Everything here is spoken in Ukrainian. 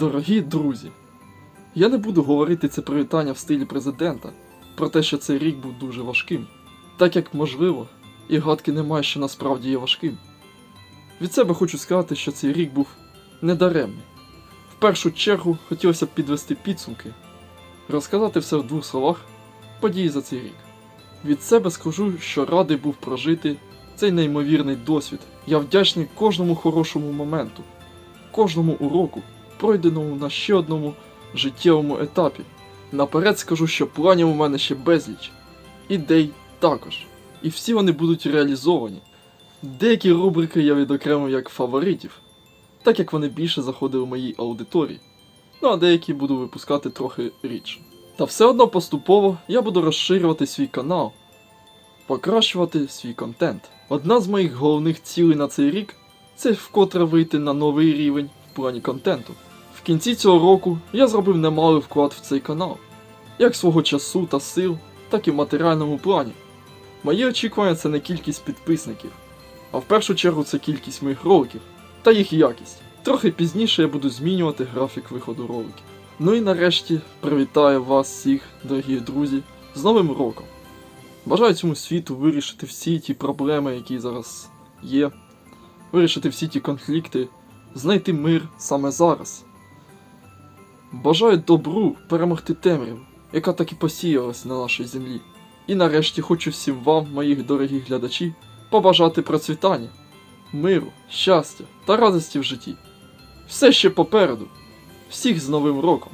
Дорогі друзі, я не буду говорити це привітання в стилі президента про те, що цей рік був дуже важким, так як можливо, і гадки немає, що насправді є важким. Від себе хочу сказати, що цей рік був недаремний. В першу чергу хотілося б підвести підсумки, розказати все в двох словах події за цей рік. Від себе скажу, що радий був прожити цей неймовірний досвід. Я вдячний кожному хорошому моменту, кожному уроку, пройденому на ще одному життєвому етапі. Наперед скажу, що планів у мене ще безліч, ідей також. І всі вони будуть реалізовані. Деякі рубрики я відокремив як фаворитів, так як вони більше заходили в моїй аудиторії. Ну а деякі буду випускати трохи рідше. Та все одно поступово я буду розширювати свій канал, покращувати свій контент. Одна з моїх головних цілей на цей рік це вкотре вийти на новий рівень в плані контенту. Кінці цього року я зробив немалий вклад в цей канал, як свого часу та сил, так і в матеріальному плані. Мої очікування це не кількість підписників, а в першу чергу це кількість моїх роликів та їх якість. Трохи пізніше я буду змінювати графік виходу роликів. Ну і нарешті привітаю вас всіх, дорогі друзі, з Новим роком. Бажаю цьому світу вирішити всі ті проблеми, які зараз є, вирішити всі ті конфлікти, знайти мир саме зараз. Бажаю добру перемогти темряву, яка так і посіялась на нашій землі. І нарешті хочу всім вам, моїх дорогі глядачі, побажати процвітання, миру, щастя та радості в житті. Все ще попереду. Всіх з Новим роком!